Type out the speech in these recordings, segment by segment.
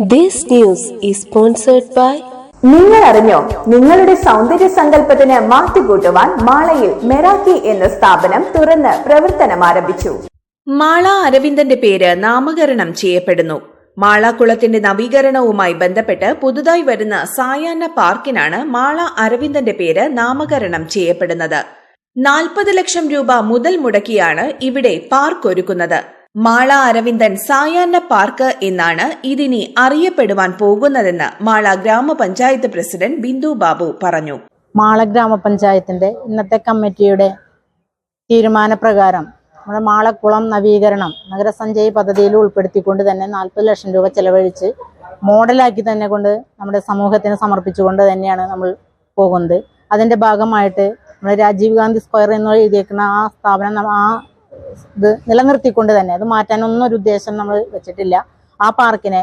This news is sponsored by നിങ്ങൾ അറിഞ്ഞോ നിങ്ങളുടെ സൗന്ദര്യ സങ്കല്പത്തിന് മാറ്റുകൂട്ടുവാൻ മാളയിൽ മെറാക്കി എന്ന സ്ഥാപനം തുറന്ന് പ്രവർത്തനം ആരംഭിച്ചു മാള അരവിന്ദന്റെ പേര് നാമകരണം ചെയ്യപ്പെടുന്നു. മാളാക്കുളത്തിന്റെ കുളത്തിന്റെ നവീകരണവുമായി ബന്ധപ്പെട്ട് പുതുതായി വരുന്ന സായാഹ്ന പാർക്കിനാണ് മാള അരവിന്ദന്റെ പേര് നാമകരണം ചെയ്യപ്പെടുന്നത്. നാൽപ്പത് ലക്ഷം രൂപ മുതൽ മുടക്കിയാണ് ഇവിടെ പാർക്ക് ഒരുക്കുന്നത്. മാള അരവിന്ദൻ സായാഹ്ന പാർക്ക് എന്നാണ് ഇതിനി അറിയപ്പെടുവാൻ പോകുന്നതെന്ന് മാള ഗ്രാമപഞ്ചായത്ത് പ്രസിഡന്റ് ബിന്ദു ബാബു പറഞ്ഞു. മാള ഗ്രാമപഞ്ചായത്തിന്റെ ഇന്നത്തെ കമ്മിറ്റിയുടെ തീരുമാനപ്രകാരം നമ്മുടെ മാളക്കുളം നവീകരണം നഗരസഞ്ചയ പദ്ധതിയിൽ ഉൾപ്പെടുത്തിക്കൊണ്ട് തന്നെ നാൽപ്പത് ലക്ഷം രൂപ ചെലവഴിച്ച് മോഡലാക്കി തന്നെ കൊണ്ട് നമ്മുടെ സമൂഹത്തിന് സമർപ്പിച്ചുകൊണ്ട് തന്നെയാണ് നമ്മൾ പോകുന്നത്. അതിന്റെ ഭാഗമായിട്ട് നമ്മുടെ രാജീവ് ഗാന്ധി സ്ക്വയർ എന്ന് എഴുതിയേക്കുന്ന ആ സ്ഥാപനം ആ ഇത് നിലനിർത്തിക്കൊണ്ട് തന്നെ അത് മാറ്റാനൊന്നും ഒരു ഉദ്ദേശം നമ്മൾ വെച്ചിട്ടില്ല. ആ പാർക്കിനെ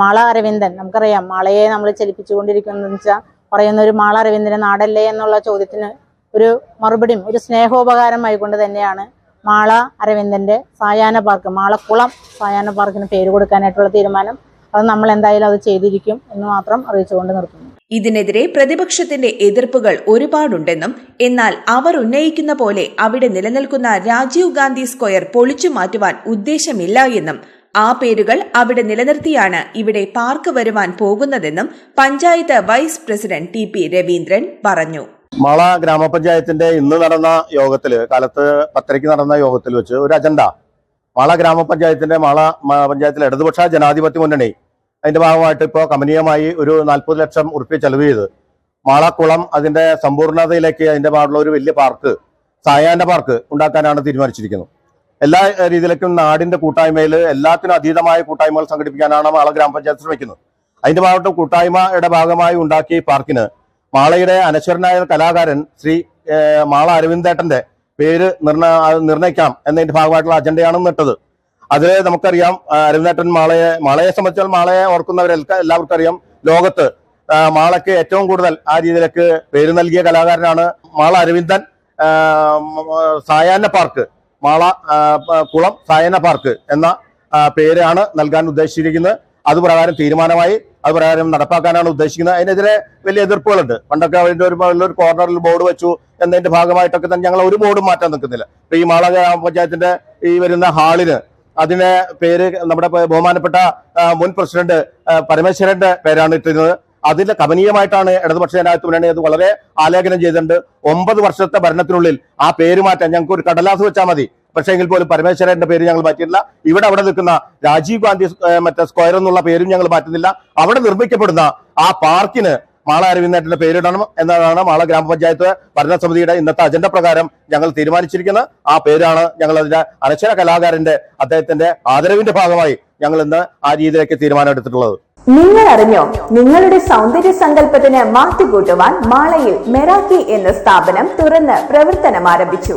മാള അരവിന്ദൻ നമുക്കറിയാം മാളയെ നമ്മൾ ചലിപ്പിച്ചുകൊണ്ടിരിക്കുന്നതെന്ന് വെച്ചാൽ പറയുന്ന ഒരു മാള അരവിന്ദന്റെ നാടല്ലേ എന്നുള്ള ചോദ്യത്തിന് ഒരു മറുപടിയും ഒരു സ്നേഹോപകാരമായി കൊണ്ട് തന്നെയാണ് മാള അരവിന്ദന്റെ സായാഹ്ന പാർക്ക് മാളക്കുളം സായാഹ്ന പാർക്കിന് പേര് കൊടുക്കാനായിട്ടുള്ള തീരുമാനം. അത് നമ്മൾ എന്തായാലും അത് ചെയ്തിരിക്കും എന്ന് മാത്രം അറിയിച്ചുകൊണ്ട് നിർത്തുന്നു. ഇതിനെതിരെ പ്രതിപക്ഷത്തിന്റെ എതിർപ്പുകൾ ഒരുപാടുണ്ടെന്നും എന്നാൽ അവർ ഉന്നയിക്കുന്ന പോലെ അവിടെ നിലനിൽക്കുന്ന രാജീവ് ഗാന്ധി സ്ക്വയർ പൊളിച്ചു മാറ്റുവാൻ ഉദ്ദേശമില്ല എന്നും ആ പേരുകൾ അവിടെ നിലനിർത്തിയാണ് ഇവിടെ പാർക്ക് വരുവാൻ പോകുന്നതെന്നും panchayat vice president T P Raveendran പറഞ്ഞു. മാള ഗ്രാമപഞ്ചായത്തിന്റെ ഇന്ന് നടന്ന യോഗത്തിൽ കാലത്ത് പത്തരയ്ക്ക് നടന്ന യോഗത്തിൽ വെച്ച് ഒരു അജണ്ട. മാള ഗ്രാമപഞ്ചായത്തിന്റെ മാള പഞ്ചായത്തിലെ ഇടതുപക്ഷ ജനാധിപത്യ മുന്നണി അതിന്റെ ഭാഗമായിട്ട് ഇപ്പോൾ കമനീയമായി ഒരു നാൽപ്പത് ലക്ഷം ഉറുപ്പ്യ ചെലവ് ചെയ്ത്. മാളക്കുളം അതിന്റെ സമ്പൂർണതയിലേക്ക് അതിന്റെ ഭാഗമുള്ള ഒരു വലിയ പാർക്ക് സായാഹ്ന പാർക്ക് ഉണ്ടാക്കാനാണ് തീരുമാനിച്ചിരിക്കുന്നത്. എല്ലാ രീതിയിലേക്കും നാടിന്റെ കൂട്ടായ്മയിൽ എല്ലാത്തിനും അതീതമായ കൂട്ടായ്മകൾ സംഘടിപ്പിക്കാനാണ് മാള ഗ്രാമപഞ്ചായത്ത് ശ്രമിക്കുന്നത്. അതിന്റെ ഭാഗത്ത് കൂട്ടായ്മയുടെ ഭാഗമായി ഉണ്ടാക്കിയ പാർക്കിന് മാളയുടെ അനശ്വരനായ കലാകാരൻ ശ്രീ മാള അരവിന്ദേട്ടന്റെ പേര് നിർണ നിർണയിക്കാം എന്നതിന്റെ ഭാഗമായിട്ടുള്ള അജണ്ടയാണ് ഇട്ടത്. അതിൽ നമുക്കറിയാം ആ, അരവിന്ദേട്ടൻ മാളയെ മാളയെ സംബന്ധിച്ചാൽ മാളയെ ഓർക്കുന്നവരെല്ലാം എല്ലാവർക്കും അറിയാം. ലോകത്ത് മാളയ്ക്ക് ഏറ്റവും കൂടുതൽ ആ രീതിയിലേക്ക് പേര് നൽകിയ കലാകാരനാണ് മാള അരവിന്ദൻ. സായാഹ്ന പാർക്ക് മാള കുളം സായാഹ്ന പാർക്ക് എന്ന പേരാണ് നൽകാൻ ഉദ്ദേശിച്ചിരിക്കുന്നത്. അത് പ്രകാരം തീരുമാനമായി അത് പ്രകാരം നടപ്പാക്കാനാണ് ഉദ്ദേശിക്കുന്നത്. അതിനെതിരെ വലിയ എതിർപ്പുകളുണ്ട്. പണ്ടൊക്കെ അതിന്റെ ഒരു വലിയൊരു കോർണറിൽ ബോർഡ് വെച്ചു എന്നതിന്റെ ഭാഗമായിട്ടൊക്കെ തന്നെ ഞങ്ങൾ ഒരു ബോർഡും മാറ്റാൻ നിൽക്കുന്നില്ല. ഇപ്പൊ ഈ മാള ഗ്രാമപഞ്ചായത്തിന്റെ ഈ വരുന്ന ഹാളിന് അതിന് പേര് നമ്മുടെ ബഹുമാനപ്പെട്ട മുൻ പ്രസിഡന്റ് പരമേശ്വരന്റെ പേരാണ് ഇട്ടിരുന്നത്. അതിൽ കമനീയമായിട്ടാണ് ഇടതുപക്ഷ ജനാധിപത്യ മുന്നണി അത് വളരെ ആലേഖനം ചെയ്തിട്ടുണ്ട്. ഒമ്പത് വർഷത്തെ ഭരണത്തിനുള്ളിൽ ആ പേര് മാറ്റാൻ ഞങ്ങൾക്ക് ഒരു കടലാസ് വെച്ചാൽ മതി. പക്ഷെ എങ്കിൽ പോലും പരമേശ്വരന്റെ പേര് ഞങ്ങൾ മാറ്റിയിട്ടില്ല. ഇവിടെ അവിടെ നിൽക്കുന്ന രാജീവ് ഗാന്ധി മറ്റേ സ്ക്വയർ എന്നുള്ള പേരും ഞങ്ങൾ മാറ്റുന്നില്ല. അവിടെ നിർമ്മിക്കപ്പെടുന്ന ആ പാർക്കിന് മാള അരവിന്ദേട്ടന്റെ പേരിടണം എന്നതാണ് മാള ഗ്രാമപഞ്ചായത്ത് ഭരണസമിതിയുടെ ഇന്നത്തെ അജണ്ട പ്രകാരം ഞങ്ങൾ തീരുമാനിച്ചിരിക്കുന്നത്. ആ പേരാണ് ഞങ്ങൾ അതിന്റെ അനശ്വര കലാകാരന്റെ അദ്ദേഹത്തിന്റെ ആദരവിന്റെ ഭാഗമായി ഞങ്ങൾ ഇന്ന് ആ രീതിയിലേക്ക് തീരുമാനം എടുത്തിട്ടുള്ളത് നിങ്ങൾ അറിഞ്ഞോ നിങ്ങളുടെ സൗന്ദര്യ സങ്കല്പത്തിന് മാറ്റുകൂട്ടുവാൻ മാളയിൽ മെറാക്കി എന്ന സ്ഥാപനം തുറന്ന് പ്രവർത്തനം ആരംഭിച്ചു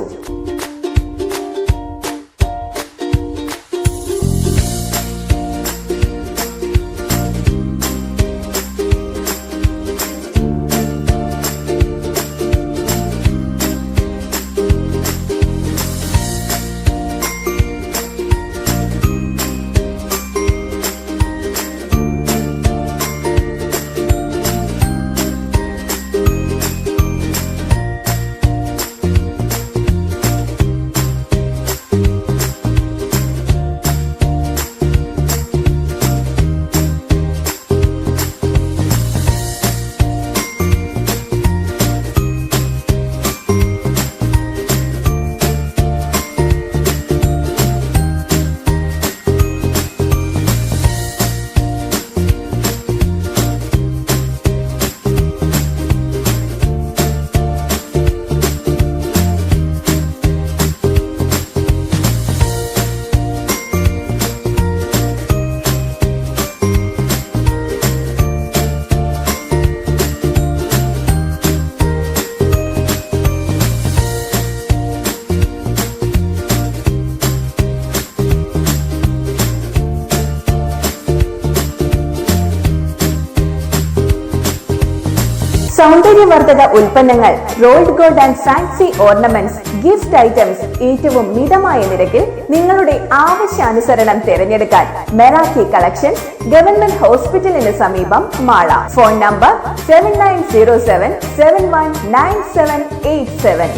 സൗന്ദര്യവർദ്ധക ഉൽപ്പന്നങ്ങൾ rolled gold and fancy ornaments gift items ഏറ്റവും മിതമായ നിരക്കിൽ നിങ്ങളുടെ ആവശ്യാനുസരണം തിരഞ്ഞെടുക്കാൻ മെറാക്കി കളക്ഷൻസ് ഗവൺമെന്റ് ഹോസ്പിറ്റലിന് സമീപം Mala. Phone number seven nine zero seven seven one nine seven eight seven